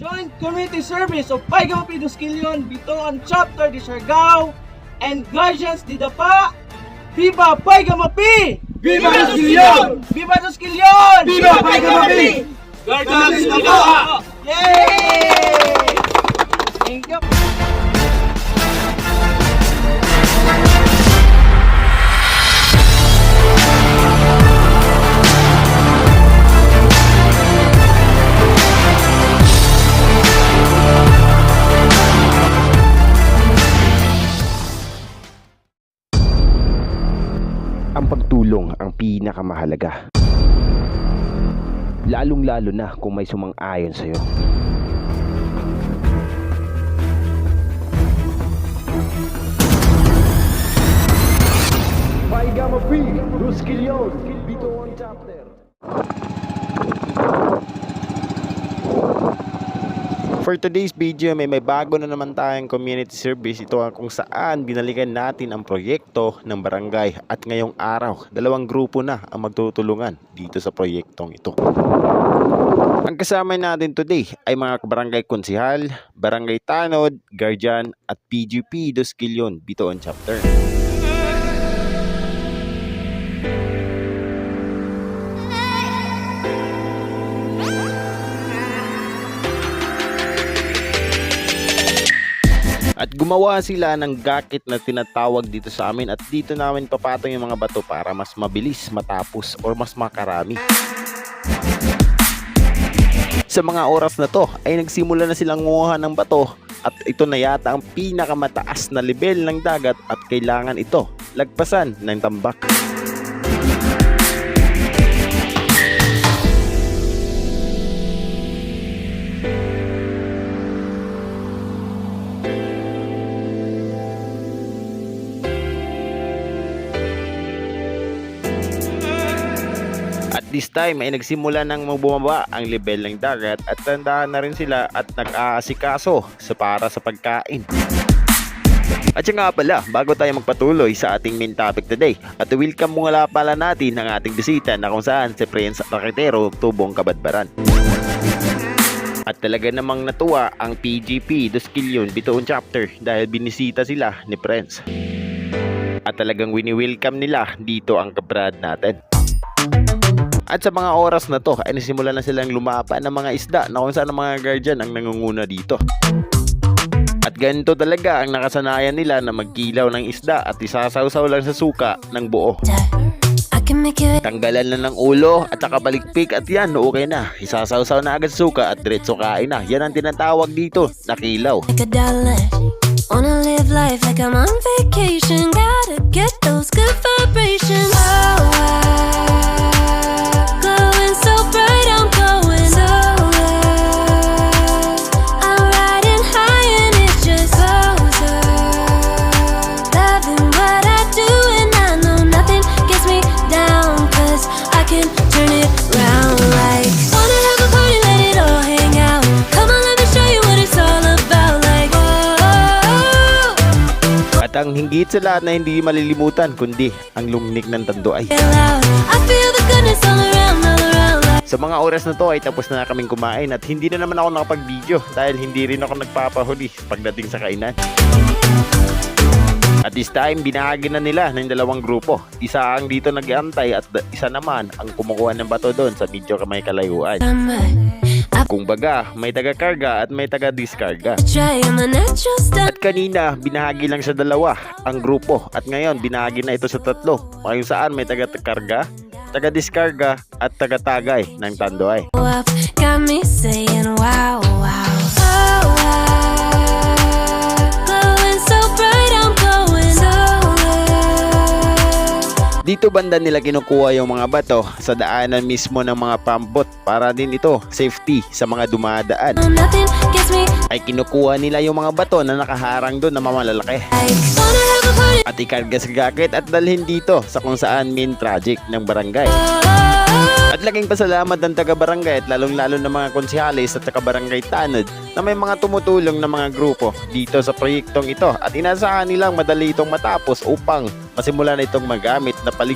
Joint Community Service of Paigao Piduskilion, Bitoan Chapter de Siargao, and Guardians di Dapa, Viva Paigao Mapi! Viva Duskilion! Viva Duskilion! Viva Paigao Mapi! Guardians di Dapa! Yay! Thank you. Ang pagtulong ang pinakamahalaga. Lalong-lalo na kung may sumang-ayon sa'yo. Paigama P, Ruskilyon, Bitoan Chapter. For today's video, may may bago na naman tayong community service. Ito ang kung saan binalikan natin ang proyekto ng barangay. At ngayong araw, dalawang grupo na ang magtutulungan dito sa proyektong ito. Ang kasama natin today ay mga barangay konsihal, barangay tanod, guardian at PGP Dos Quilon, Bitoon Chapter. At gumawa sila ng gakit na tinatawag dito sa amin at dito namin papatong yung mga bato para mas mabilis matapos or mas makarami. Sa mga oras na to ay nagsimula na silang nguha ng bato at ito na yata ang pinakamataas na level ng dagat at kailangan ito lagpasan ng tambak. This time ay nagsimula nang bumaba ang level ng dagat at tandahan na rin sila at nag-aasikaso sa para sa pagkain. At siya nga pala, bago tayo magpatuloy sa ating main topic today, at welcome muna pala natin ang ating bisita na kung saan si Prince Rakitero Tubong Kabadbaran. At talaga namang natuwa ang PGP Dos Quilon Bitoon Chapter dahil binisita sila ni Prince. At talagang wini-welcome nila dito ang kabrad natin. At sa mga oras na to ay nasimula na silang lumapa ng mga isda na kung saan ang mga guardian ang nangunguna dito. At ganito talaga ang nakasanayan nila na magkilaw ng isda at isasawsaw lang sa suka ng buo. Tanggalan na ng ulo at saka balikpik at yan, okay na. Isasawsaw na agad sa suka at diretso kain na. Yan ang tinatawag dito na kilaw. Ang hinggit sa lahat na hindi malilimutan kundi ang lumnik ng tanduay. Sa mga oras na to ay tapos na kaming kumain at hindi na naman ako nakapag-video dahil hindi rin ako nagpapahuli pagdating sa kainan. At this time, binahagi na nila ng dalawang grupo. Isa ang dito nag-antay at isa naman ang kumukuha ng bato doon sa medyo may kalayuan. I Kung baga, may taga-karga at may taga-diskarga. At kanina, binahagi lang sa dalawa ang grupo. At ngayon, binahagi na ito sa tatlo. Kung saan may taga-karga, taga-diskarga at taga-tagay ng tandoy. up Got me saying wow Dito banda nila kinukuha yung mga bato sa daanan mismo ng mga pambot para din ito safety sa mga dumadaan. Ay kinukuha nila yung mga bato na nakaharang doon na mamalalaki at ikarga sa gakit at dalhin dito sa kung saan main project ng barangay. At laking pasalamat ng taga-barangay at lalong-lalo ng mga konsyales at taga-barangay Tanod na may mga tumutulong na mga grupo dito sa proyektong ito at inasahan nilang madali itong matapos upang masimula na itong magamit na palig